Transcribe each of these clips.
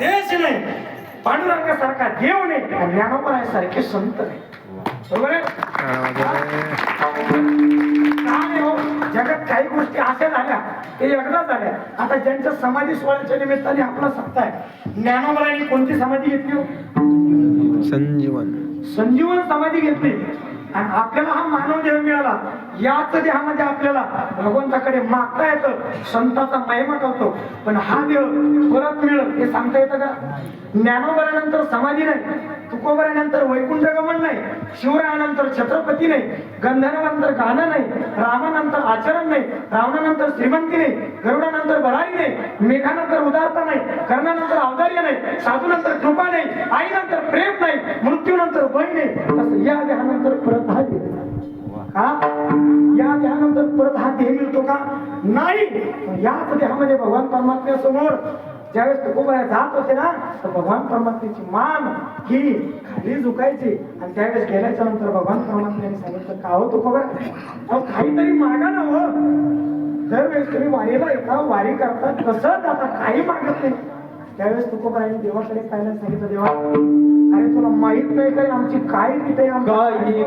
देश नाही पांडुरंगासारखा देव नाही आणि ज्ञानोबरायासारखे संत नाही. बरोबर आहे? हो? जगात काही गोष्टी अशा झाल्या ते एकदा झाल्या. आता ज्यांच्या समाधी सोहळ्याच्या निमित्ताने आपला सप्ताह आहे. ज्ञानोबरायांनी कोणती समाधी घेतली हो? संजीवन. संजीवन समाधी घेतली. आणि आपल्याला हा मानव देह मिळाला. याच देहामध्ये आपल्याला भगवंताकडे मागता येतं संताचा महिमा करतो पण हा देह परत मिळत हे सांगता येतं का? ज्ञानोबरानंतर समाधी नाही तुकोबरानंतर वैकुंठ गमन नाही शिवरायानंतर छत्रपती नाही गंधर्वानंतर गाणं नाही रामानंतर आचरण नाही रावणानंतर श्रीमंती नाही गरुडानंतर बराई नाही मेघानंतर उदारता नाही कर्णानंतर औदार्य नाही साधूनंतर कृपा नाही आईनंतर प्रेम नाही मृत्यूनंतर भय नाही. तसं या देहानंतर परत हा का? या देहानंतर परत हा देह मिळतो का? नाही. याच देहामध्ये भगवान परमात्म्यासमोर ज्यावेळेस तुकोबऱ्या जात होते ना तर भगवान परमात्मेची मान ही खाली झुकायची. आणि त्यावेळेस गेल्याच्यानंतर भगवान परमात्म्याने सांगितलं का हो तुकोबऱ्या अहो काहीतरी मागा ना हो. दरवेळेस तुम्ही वारीला येता वारी करता कसं जाता काही मागत नाही. त्यावेळेस तुकोबराने देवाकडे पाहायला सांगितलं देवा अरे तुला माहीत नाही काय आमची काय तिथे काही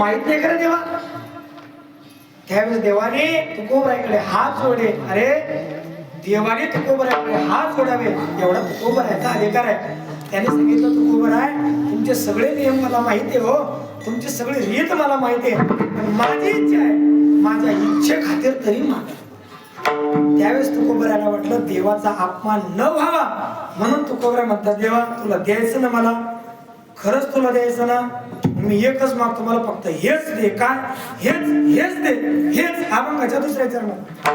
माहीत नाही खरं देवा. त्यावेळेस देवाने तुकोबराकडे हात जोडले. अरे देवाने तुकोबराकडे हात जोडावे. एवढा तुकोबरायचा अधिकार आहे. त्याने सांगितलं तुकोबराय तुमचे सगळे नियम मला माहिती हो. तुमची सगळी रीत मला माहिती आहे. पण माझी इच्छा आहे. माझ्या इच्छे खातीर तरी मागा. त्यावेळेस तुकोबऱ्याला वाटलं देवाचा अपमान न व्हावा. म्हणून तुकोबऱ्या म्हणतात देवा तुला द्यायचं ना मला? खरंच तुला द्यायचं ना? मी एकच मागतो मला फक्त हेच दे. काय हेच हेच दे. हेच. अभंगाच्या दुसऱ्या चरणात.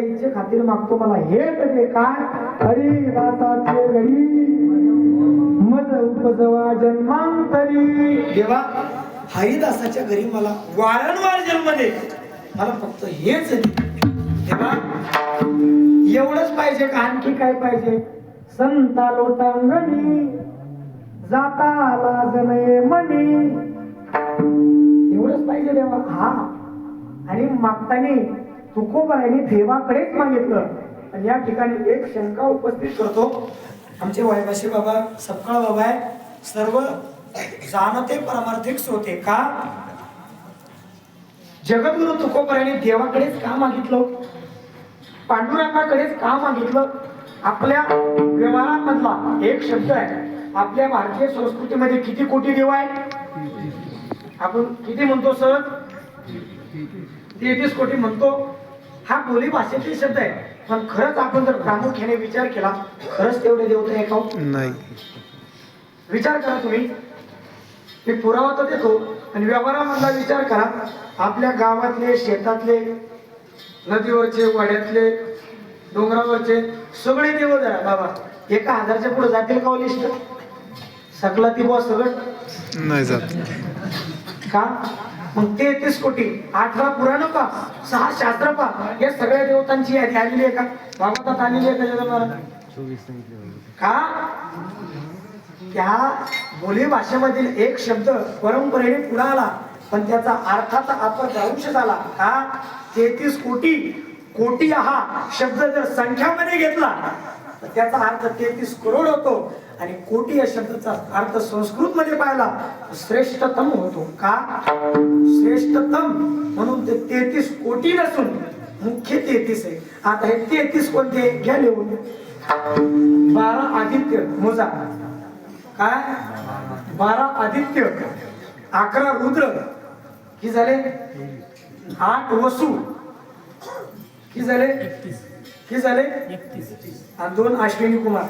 पण इच्छे खातीर मागतो मला हेच ते काय हरी दासाचे घरी मज उपजवा जन्मांतरी. देवा हरिदासाच्या घरी मला वारंवार जन्म दे. मला फक्त हेच देवा एवढंच पाहिजे का? आणखी काय पाहिजे? संता लोटांगणी जाता आला जनये मणी एवढंच पाहिजे देवा. हा. आणि मागतानी तुकोबाईने देवाकडेच मागितलं. आणि या ठिकाणी एक शंका उपस्थित करतो. आमचे वायभाषी बाबा सपकाळ बाबा आहे. सर्व जाणते परमार्थिक होते का? जगद्गुरु तुकोबराने देवाकडेच का मागितलं? पांडुरंगाकडेच का मागितलं? आपल्या व्यवहारांमधला एक शब्द आहे. आपल्या भारतीय संस्कृतीमध्ये किती कोटी देव आहे आपण किती म्हणतो सर? तेहतीस कोटी म्हणतो. हा बोली भाषेतील शब्द आहे. पण खरंच आपण जर प्रामुख्याने विचार केला खरंच तेवढे देव तर आहे. का? नाही. विचार करा तुम्ही. मी पुरावा तर देतो आणि व्यवहारामधला विचार करा. आपल्या गावातले शेतातले नदीवरचे वाड्यातले डोंगरावरचे सगळे देव धरा बाबा. एका हजारच्या पुढे जातील का हो लिस्ट? सकला ती बुवा सगळं? नाही जात. का? मग तेहतीस कोटी अठरा पुराण पा सहा शास्त्र पा या सगळ्या देवतांची यादी आलेली आहे का? भागवतात आलेली आहे का का? त्या बोली भाषेमधील एक शब्द परंपरेने पुढे आला पण त्याचा अर्थाचा अपभ्रंश झाला. का? तेहतीस कोटी कोटी हा शब्द जर संख्यामध्ये घेतला त्याचा अर्थ तेहतीस करोड होतो आणि कोटी या शब्दाचा अर्थ संस्कृत मध्ये पाहिला श्रेष्ठतम होतो. का? श्रेष्ठतम म्हणून ते तेहतीस कोटी नसून मुख्य तेहतीस आहे. आता हे तेहतीस कोणते? घ्या लिहून. बारा आदित्य मोजा. काय? बारा आदित्य अकरा रुद्र. कि झाले? आठ वसू. कि झाले? कि झाले? आणि दोन अश्विनी कुमार.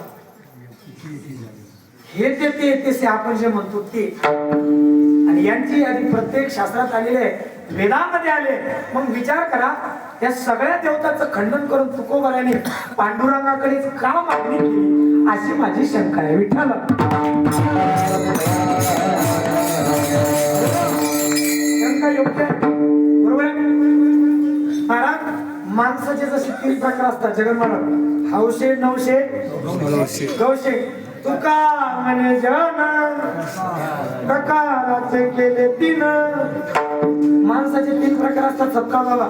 हे ते तेहतीस आहे आपण जे म्हणतो ते. आणि यांची यादी प्रत्येक शास्त्रात आलेली आहे. वेदामध्ये आले. मग विचार करा या सगळ्या देवताचं खंडन करून तुकोबराने पांडुरंगाकडे का मागणी केली? अशी माझी शंका आहे. विठ्ठल. शंका योग्य आहे. माणसाचे जसे तीन प्रकार असतात जगन्माला हौशे नवशे. गौशे तुका म्हणे जन प्रकाराचे केले तीन. माणसाचे तीन प्रकार असतात सबका बाबा.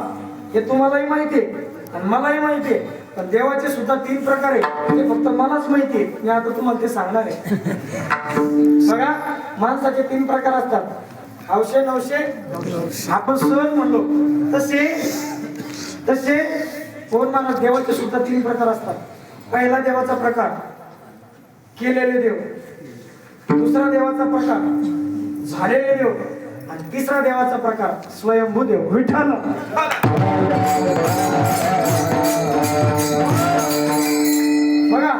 हे तुम्हालाही माहिती आहे आणि मलाही माहिती आहे पण देवाचे सुद्धा तीन प्रकार आहे ते फक्त मलाच माहिती आहे. मी आता तुम्हाला ते सांगणार आहे. बघा माणसाचे तीन प्रकार असतात. हौशे नवशे आपण सहज म्हणलो. तसे तसे कोण माणूस देवाचे सुद्धा तीन प्रकार असतात. पहिला देवाचा प्रकार केलेले देव. दुसरा देवाचा प्रकार झालेले देव. आणि तिसरा देवाचा प्रकार स्वयंभू देव. विठ्ठल बघा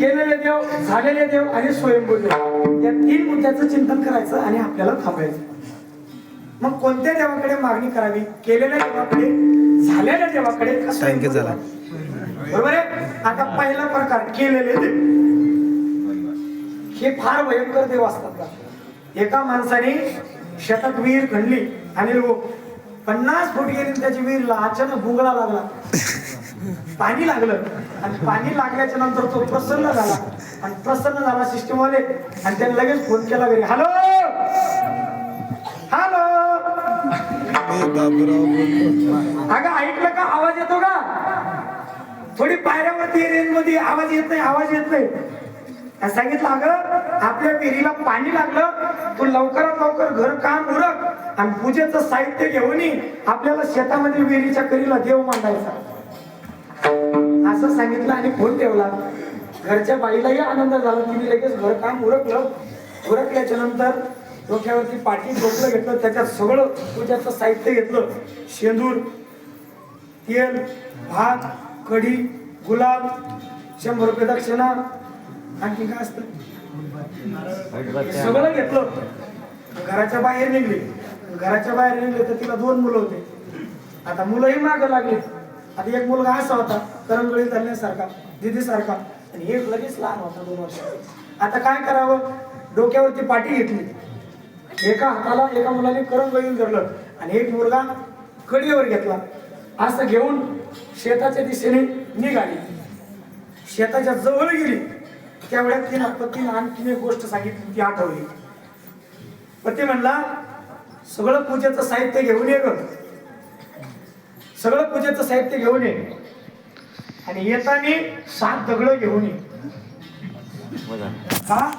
केलेले देव झालेले देव आणि स्वयंभू देव. या तीन मुद्द्याचं चिंतन करायचं आणि आपल्याला थांबायचं. मग कोणत्या देवाकडे मागणी करावी? केलेल्या देवाकडे? झालेल्या देवाकडे. देवाकडे? बरोबर आहे? आता पहिला प्रकार केलेले देव. हे फार भयंकर देव असतात का? एका माणसाने शेतात विहीर खणली आणि पन्नास फूट गेली त्याची विहीरला अचानक भुगळा लागला. पाणी लागलं. आणि पाणी लागल्याच्या नंतर तो प्रसन्न झाला. आणि प्रसन्न झाला सिस्टम वाले आणि त्याने लगेच फोन केला घरी. हॅलो अगं ऐकलं का? आवाज येतो का? थोडी पायऱ्यावरती रेंजमध्ये आवाज येत नाही आवाज येत नाही. सांगितलं अगं आपल्या विहिरीला पाणी लागलं. तू लवकरात लवकर घर काम उरक आणि पूजेचं साहित्य घेऊन आपल्याला शेतामध्ये विहिरीच्या करीला देव मांडायचा. असं सांगितलं आणि फोन ठेवला. घरच्या बाईलाही आनंद झाला. तिने लगेच घर काम उरकलं. उरकल्याच्या नंतर डोक्यावरती पाठी डोकलं घेतलं त्याच्यात सगळं पूजाचं साहित्य घेतलं. शेंदूर तेल भात कढी गुलाब शंभर रुपये दक्षिणा आणखी काय असतं? सगळं घेतलं. घराच्या बाहेर निघले. घराच्या बाहेर निघले तर तिला दोन मुलं होते. आता मुलंही मागं लागली. आता एक मुलगा असा होता करंगळी धरण्यासारखा दिदी सारखा आणि एक लगेच लहान होता दोन वर्ष आता काय करावं? डोक्यावरती पाठी घेतली. एका हाताला एका मुलाने करंगळी धरलं आणि एक मुलगा कडीवर घेतला. असं घेऊन शेताच्या दिशेने निघाली. शेताच्या जवळ गेली. त्यावेळेस तिनं पतीनं आणखीन एक गोष्ट सांगितली ती आठवली. पती म्हणला सगळं पूजेचं साहित्य घेऊन ये ग. सगळं पूजेचं साहित्य घेऊन ये. आणि येताना सात दगड घेऊन ये. का